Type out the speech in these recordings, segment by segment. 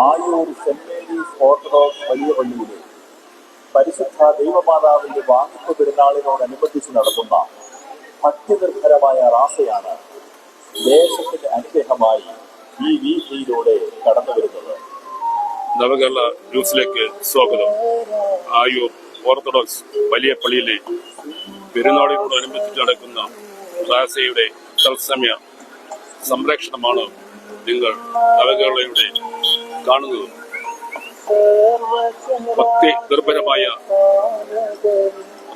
Ayur saint Mary's orthodox വലിയ പള്ളിയിലെ പരിശുദ്ധ ദൈവമാതാവിന്റെ വാങ്ങിപ്പ് പെരുന്നാളിനോടനുബന്ധിച്ച് നടക്കുന്ന ഭക്തിനിർഭരമായ റാസയാണ് ദേശത്തിന്റെ അനുഗ്രഹമായി ഈ വീതിയിലൂടെ കടന്നു വരുന്നത്. നവകേരള ന്യൂസിലേക്ക് സ്വാഗതം. ആയൂർ ഓർത്തഡോക്സ് വലിയ പള്ളിയിലെ പെരുന്നാളിനോടനുബന്ധിച്ച് നടക്കുന്ന റാസയുടെ തത്സമയ സംരക്ഷണമാണ് നിങ്ങൾ നവകേരളയുടെ കാണുന്നത്. ഭക്തി നിർഭരമായ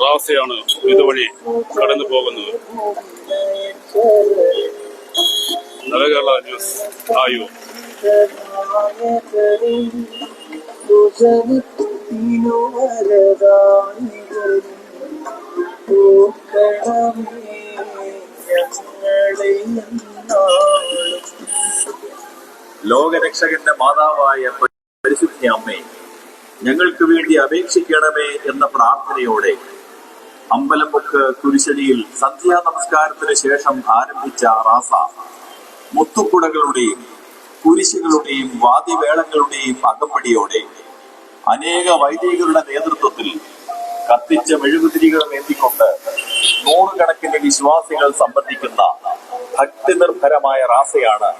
റാസയാണ് ഇതുവഴി കടന്നു പോകുന്നത്. നവകേരള ന്യൂസ് ആയൂർ ലോകരക്ഷകന്റെ മാതാവായ പരിശുദ്ധ അമ്മേ ഞങ്ങൾക്ക് വേണ്ടി അപേക്ഷിക്കണമേ എന്ന പ്രാർത്ഥനയോടെ അമ്പലമുക്ക് കുരിശടിയിൽ സന്ധ്യാ നമസ്കാരത്തിന് ശേഷം ആരംഭിച്ച റാസ മുത്തുക്കുടകളുടെയും കുരിശുകളുടെയും വാതിവേളങ്ങളുടെയും അകമ്പടിയോടെ അനേക വൈദികരുടെ നേതൃത്വത്തിൽ കത്തിച്ച മെഴുകുതിരികൾ നേന്തിക്കൊണ്ട് നൂറുകണക്കിന് വിശ്വാസികൾ സംബന്ധിക്കുന്ന ഭക്തിനിർഭരമായ റാസയാണ്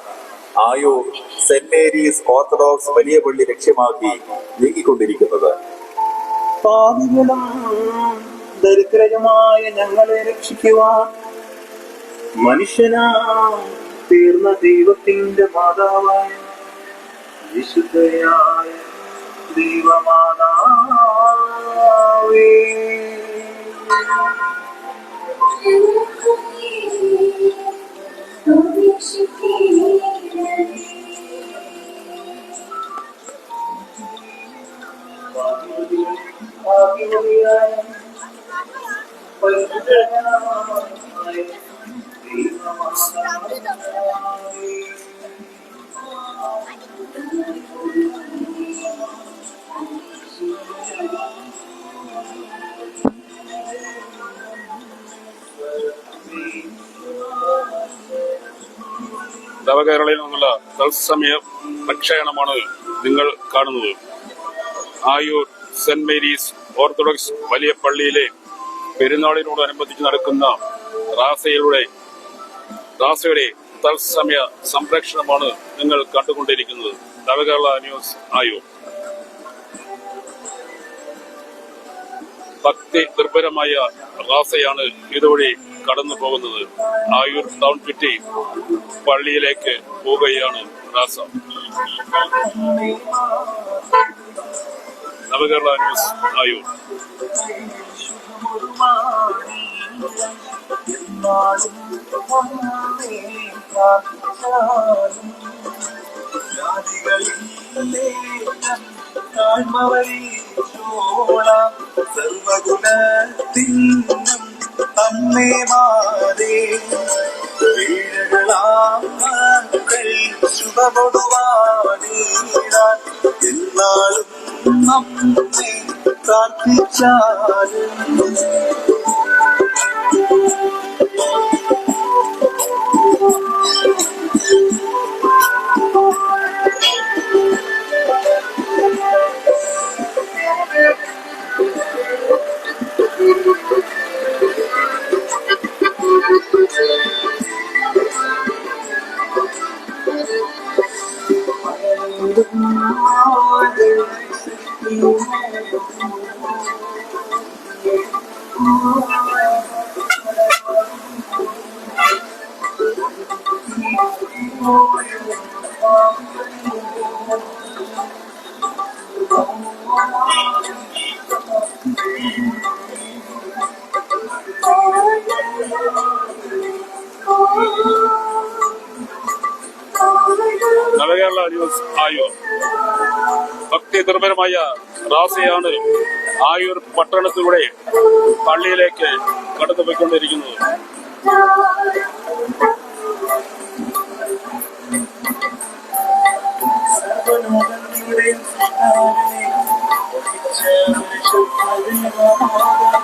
ആയൂർ സെന്റ് മേരീസ് ഓർത്തഡോക്സ് വലിയ പള്ളി ലക്ഷ്യമാക്കി നീങ്ങിക്കൊണ്ടിരിക്കുന്നത് പാപികളും ദരിദ്രരുമായ ഞങ്ങളെ രക്ഷിക്കുവാൻ. മനുഷ്യനാ തീർന്ന ദൈവത്തിന്റെ മാതാവായ വിശുദ്ധയായ ദൈവമാതാവേ. നവകേരളയിൽ നിന്നുള്ള തത്സമയ പ്രക്ഷേപണമാണ് നിങ്ങൾ കാണുന്നത്. ആയൂർ സെന്റ് മേരീസ് ഓർത്തഡോക്സ് വലിയ പള്ളിയിലെ പെരുന്നാളിനോടനുബന്ധിച്ച് നടക്കുന്ന റാസയുടെ റാസയുടെ തത്സമയ സംരക്ഷണമാണ് നിങ്ങൾ കണ്ടുകൊണ്ടിരിക്കുന്നത്. നവകേരള ന്യൂസ് ആയോ? ഭക്തി നിർഭരമായ റാസയാണ് ഇതുവഴി കടന്നു പോകുന്നത്. ആയൂർ ടൗൺ ചുറ്റി പള്ളിയിലേക്ക് പോവുകയാണ് റാസ. നവകേരള ന്യൂസ് ആയൂർ സർവഗുണത്തിന്നും അമ്മേ മാതേ വീഴകളാം എന്നാലും हम में प्रार्थी चार നിർഭരമായ റാസയാണ് ആയൂർ പട്ടണത്തിലൂടെ പള്ളിയിലേക്ക് കടന്നുപോയിക്കൊണ്ടിരിക്കുന്നത്. Thank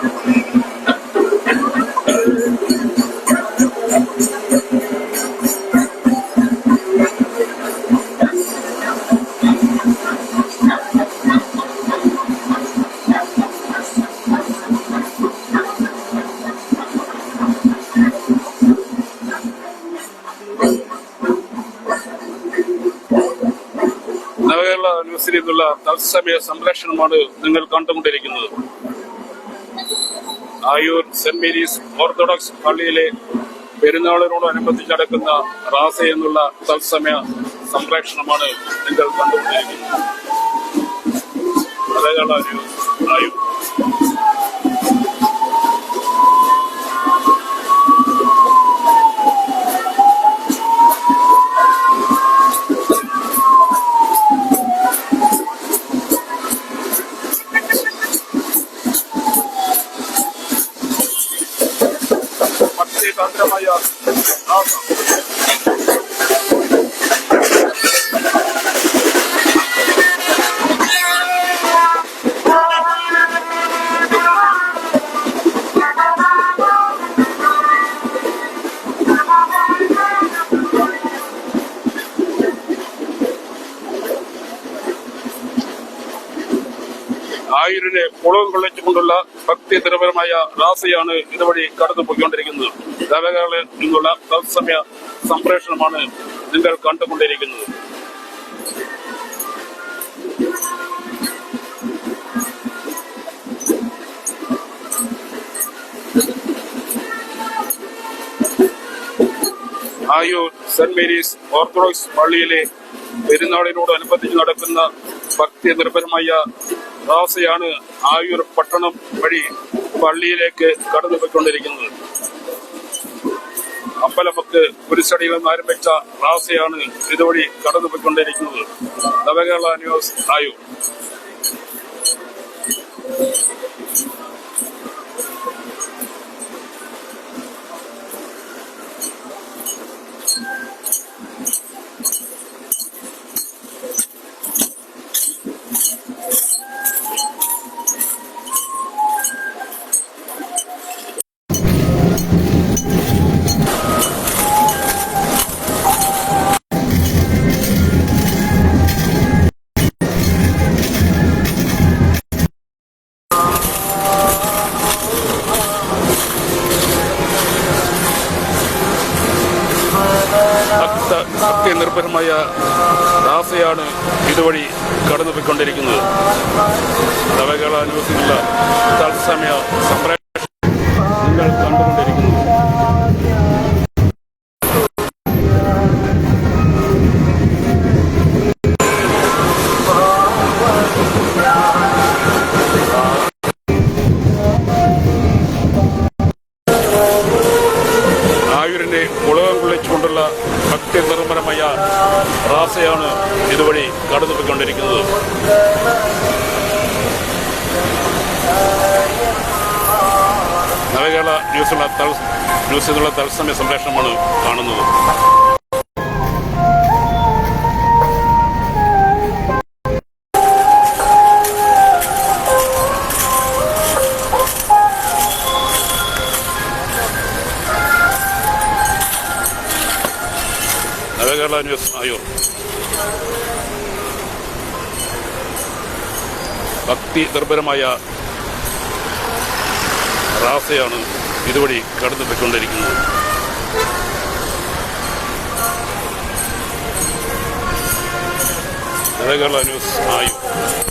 നവകേരള ന്യൂസിൽ നിന്നുള്ള തത്സമയ സംരക്ഷണമാണ് നിങ്ങൾ കണ്ടുകൊണ്ടിരിക്കുന്നത്. ആയൂർ സെന്റ് മേരീസ് ഓർത്തഡോക്സ് പള്ളിയിലെ പെരുന്നാളിനോടനുബന്ധിച്ച് നടക്കുന്ന റാസ എന്നുള്ള തത്സമയ സംപ്രേക്ഷണമാണ് നിങ്ങൾ കണ്ടുകൊണ്ടിരിക്കുന്നത്. മലയാള ആയൂർ. ഭക്തിതന്ത്രമായ റാസ ആയിരനെ കുളവും കൊള്ളിച്ചുകൊണ്ടുള്ള ഭക്തി നിരപരമായ രാസയാണ് ഇതുവഴി കടന്നു പോയിക്കൊണ്ടിരിക്കുന്നത് നവകാല നിന്നുള്ള തത്സമയ സംപ്രേഷണമാണ് നിങ്ങൾ കണ്ടുകൊണ്ടിരിക്കുന്നത്. ആയൂർ സെന്റ് മേരീസ് ഓർത്തഡോക്സ് പള്ളിയിലെ പെരുന്നാളിനോടനുബന്ധിച്ച് നടക്കുന്ന ഭക്തി നിർഭരമായ റാസയാണ് ആയൂർ പട്ടണം വഴി പള്ളിയിലേക്ക് കടന്നു പോയിക്കൊണ്ടിരിക്കുന്നത് അമ്പലമക്ക് കുരിശടിയിൽ നിന്ന് ആരംഭിച്ച റാസയാണ് ഇതുവഴി കടന്നു പോയിക്കൊണ്ടിരിക്കുന്നത് നവകേരള ന്യൂസ് ആയൂർ. സത്യനിർഭരമായ നിർഭരമായ റാസയാണ് ഇതുവഴി കടന്നുപോയിക്കൊണ്ടിരിക്കുന്നത്. നവകേരള ന്യൂസിലുള്ള തത്സമയ സംപ്രേഷണം നിങ്ങൾ കണ്ടുകൊണ്ടിരിക്കുന്നു. നവകേരള ന്യൂസുള്ള തൽ ന്യൂസിലുള്ള തത്സമയ സംപ്രേഷണമാണ് കാണുന്നത്. നവകേരള ന്യൂസ് ആയൂർ. ഭക്തി നിർഭരമായ റാസയാണ് ഇതുവഴി കടന്നു പോയിക്കൊണ്ടിരിക്കുന്നത്. നവകേരള ന്യൂസ് ആയൂർ